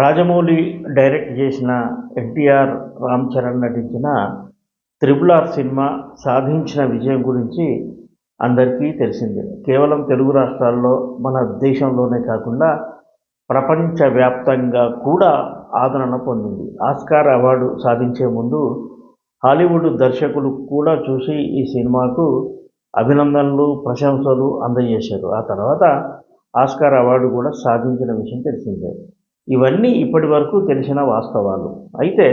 Rajamouli direct చేసిన ఎన్టీఆర్ రామ్ చరణ్ నటించిన triple R cinema సాధించిన విజయం గురించి అందరికీ తెలిసిందే. కేవలం తెలుగు రాష్ట్రాల్లో మన దేశంలోనే కాకుండా ప్రపంచవ్యాప్తంగా కూడా ఆదరణ పొందింది. ఆస్కార్ అవార్డు సాధించే ముందు హాలీవుడ్ దర్శకులు కూడా చూసి ఈ సినిమాకు అభినందనలు ప్రశంసలు అందజేశారు. ఆ తర్వాత ఆస్కార్ అవార్డు కూడా సాధించిన విషయం తెలిసిందే. ఇవన్నీ ఇప్పటి వరకు తెలిసిన వాస్తవాలు. అయితే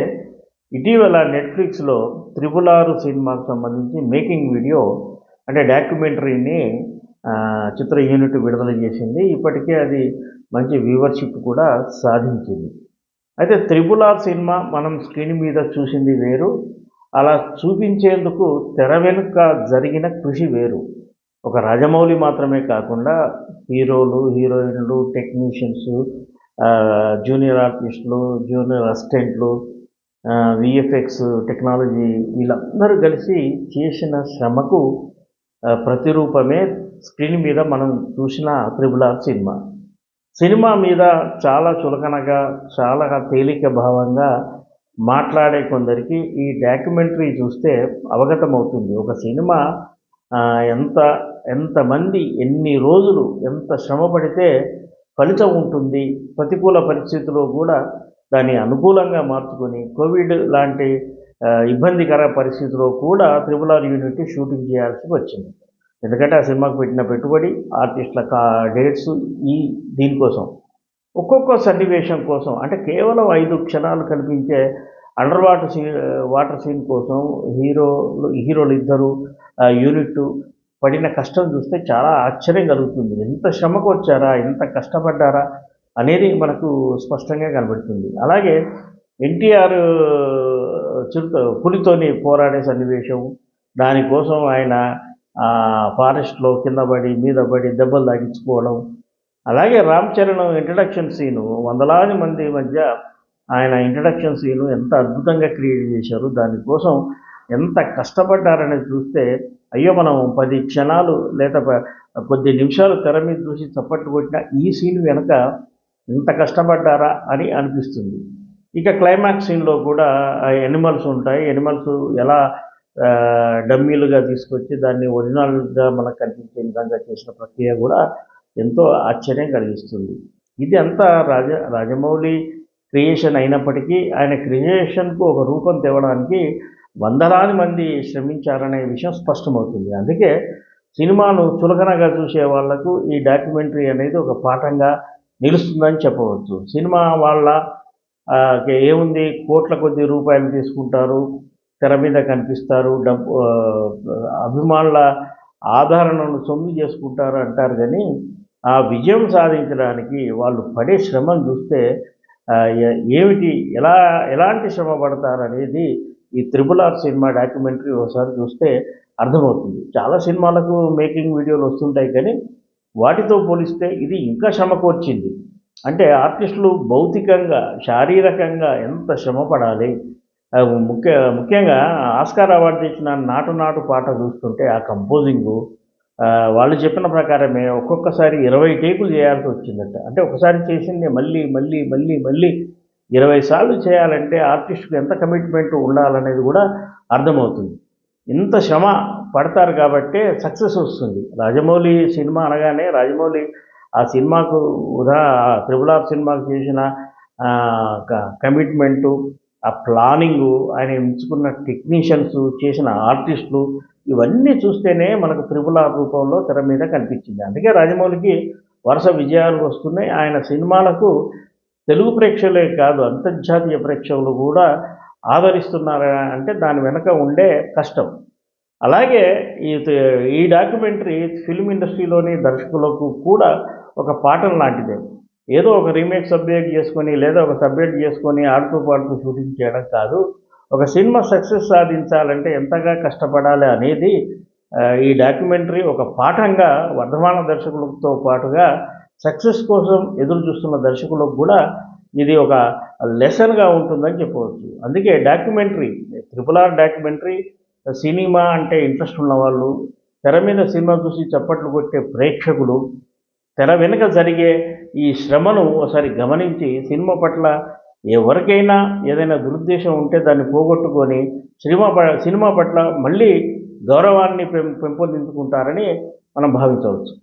ఇటీవల నెట్ఫ్లిక్స్లో త్రిపుల్ ఆరు సినిమాకు సంబంధించి మేకింగ్ వీడియో అంటే డాక్యుమెంటరీని చిత్ర యూనిట్ విడుదల చేసింది. ఇప్పటికే అది మంచి వ్యూవర్షిప్ కూడా సాధించింది. అయితే త్రిపుల్ ఆర్ సినిమా మనం స్క్రీన్ మీద చూసింది వేరు. అలా చూపించేందుకు తెర వెనుక జరిగిన కృషి వేరు. ఒక రాజమౌళి మాత్రమే కాకుండా హీరోలు హీరోయిన్లు టెక్నీషియన్స్ జూనియర్ ఆర్టిస్టులు జూనియర్ అసిస్టెంట్లు విఎఫ్ఎక్స్ టెక్నాలజీ వీళ్ళందరూ కలిసి చేసిన శ్రమకు ప్రతిరూపమే స్క్రీన్ మీద మనం చూసిన త్రిబుల్ ఆర్ సినిమా. సినిమా మీద చాలా చులకనగా చాలా తేలిక భావంగా మాట్లాడే కొందరికి ఈ డాక్యుమెంటరీ చూస్తే అవగతమవుతుంది. ఒక సినిమా ఎంత ఎంతమంది ఎన్ని రోజులు ఎంత శ్రమ పడితే ఫలితం ఉంటుంది. ప్రతికూల పరిస్థితుల్లో కూడా దాన్ని అనుకూలంగా మార్చుకొని కోవిడ్ లాంటి ఇబ్బందికర పరిస్థితిలో కూడా త్రిపుల్ ఆర్ యూనిట్ షూటింగ్ చేయాల్సి వచ్చింది. ఎందుకంటే ఆ సినిమాకు పెట్టిన పెట్టుబడి ఆర్టిస్టుల కా డేట్స్ ఈ దీనికోసం ఒక్కొక్క సన్నివేశం కోసం. అంటే కేవలం ఐదు క్షణాలు కనిపించే under water scene water scene కోసం హీరోలు హీరోలు ఇద్దరు యూనిట్ పడిన కష్టం చూస్తే చాలా ఆశ్చర్యం కలుగుతుంది. ఎంత శ్రమకు వచ్చారా ఎంత కష్టపడ్డారా అనేది మనకు స్పష్టంగా కనబడుతుంది. అలాగే ఎన్టీఆర్ చిరుత పులితోని పోరాడే సన్నివేశం దానికోసం ఆయన ఫారెస్ట్లో కింద పడి మీద పడి దెబ్బలు తాగించుకోవడం అలాగే రామ్ చరణ్ ఇంట్రడక్షన్ సీను వందలాది మంది మధ్య ఆయన ఇంట్రడక్షన్ సీను ఎంత అద్భుతంగా క్రియేట్ చేశారు దానికోసం ఎంత కష్టపడ్డారనేది చూస్తే అయ్యో మనం పది క్షణాలు లేదా కొద్ది నిమిషాలు తెర మీద చూసి చప్పట్లు కొట్టిన ఈ సీన్ వెనక ఎంత కష్టపడ్డారా అని అనిపిస్తుంది. ఇక క్లైమాక్స్ సీన్లో కూడా ఎనిమల్స్ ఉంటాయి. ఎనిమల్స్ ఎలా డమ్మీలుగా తీసుకొచ్చి దాన్ని ఒరిజినల్గా మనకు కనిపించే విధంగా చేసిన ప్రక్రియ కూడా ఎంతో ఆశ్చర్యం కలిగిస్తుంది. ఇది అంతా రాజ రాజమౌళి క్రియేషన్ అయినప్పటికీ ఆయన క్రియేషన్కు ఒక రూపం తేవడానికి వందలాది మంది శ్రమించారనే విషయం స్పష్టమవుతుంది. అందుకే సినిమాను చులకనగా చూసే వాళ్ళకు ఈ డాక్యుమెంటరీ అనేది ఒక పాఠంగా నిలుస్తుందని చెప్పవచ్చు. సినిమా వాళ్ళ ఏముంది? కోట్ల కొద్ది రూపాయలు తీసుకుంటారు తెర మీద కనిపిస్తారు డబ్బు అభిమానుల ఆదరణను సొమ్ము చేసుకుంటారు అంటారు కానీ ఆ విజయం సాధించడానికి వాళ్ళు పడే శ్రమను చూస్తే ఏమిటి? ఎలా ఎలాంటి శ్రమ పడతారనేది ఈ త్రిపుల్ ఆర్ సినిమా డాక్యుమెంటరీ ఒకసారి చూస్తే అర్థమవుతుంది. చాలా సినిమాలకు మేకింగ్ వీడియోలు వస్తుంటాయి కానీ వాటితో పోలిస్తే ఇది ఇంకా శ్రమకూర్చింది అంటే ఆర్టిస్టులు భౌతికంగా శారీరకంగా ఎంత శ్రమ పడాలి? ముఖ్య ముఖ్యంగా ఆస్కార్ అవార్డు తెచ్చిన నాటు నాటు పాట చూస్తుంటే ఆ కంపోజింగు వాళ్ళు చెప్పిన ప్రకారమే ఒక్కొక్కసారి ఇరవై టేకులు చేయాల్సి వచ్చిందట. అంటే ఒకసారి చేసింది మళ్ళీ మళ్ళీ మళ్ళీ మళ్ళీ ఇరవై సార్లు చేయాలంటే ఆర్టిస్ట్కి ఎంత కమిట్మెంట్ ఉండాలనేది కూడా అర్థమవుతుంది. ఇంత శ్రమ పడతారు కాబట్టే సక్సెస్ వస్తుంది. రాజమౌళి సినిమా అనగానే రాజమౌళి ఆ సినిమాకు ఉదా త్రిపుల్ ఆర్ సినిమాకు చేసిన కమిట్మెంటు ఆ ప్లానింగు ఆయన ఎంచుకున్న టెక్నీషియన్స్ చేసిన ఆర్టిస్టులు ఇవన్నీ చూస్తేనే మనకు త్రిపుల్ ఆర్ రూపంలో తెర మీద కనిపించింది. అందుకే రాజమౌళికి వరుస విజయాలు వస్తున్నాయి. ఆయన సినిమాలకు తెలుగు ప్రేక్షకులే కాదు అంతర్జాతీయ ప్రేక్షకులు కూడా ఆదరిస్తున్నారా అంటే దాని వెనక ఉండే కష్టం. అలాగే ఈ ఈ డాక్యుమెంటరీ ఫిల్మ్ ఇండస్ట్రీలోని దర్శకులకు కూడా ఒక పాఠం లాంటిదే. ఏదో ఒక రీమేక్ సబ్జెక్ట్ చేసుకొని లేదా ఒక సబ్జెక్ట్ చేసుకొని ఆడుతూ పాడుతూ షూటింగ్ చేయడం కాదు. ఒక సినిమా సక్సెస్ సాధించాలంటే ఎంతగా కష్టపడాలి అనేది ఈ డాక్యుమెంటరీ ఒక పాఠంగా వర్ధమాన దర్శకులతో పాటుగా సక్సెస్ కోసం ఎదురు చూస్తున్న దర్శకులకు కూడా ఇది ఒక లెసన్గా ఉంటుందని చెప్పవచ్చు. అందుకే documentary triple R documentary cinema అంటే ఇంట్రెస్ట్ ఉన్న వాళ్ళు తెర మీద సినిమా చూసి చప్పట్లు కొట్టే ప్రేక్షకులు తెర వెనుక జరిగే ఈ శ్రమను ఒకసారి గమనించి సినిమా పట్ల ఎవరికైనా ఏదైనా దురుద్దేశం ఉంటే దాన్ని పోగొట్టుకొని సినిమా ప సినిమా పట్ల మళ్ళీ గౌరవాన్ని పెం పెంపొందించుకుంటారని మనం భావించవచ్చు.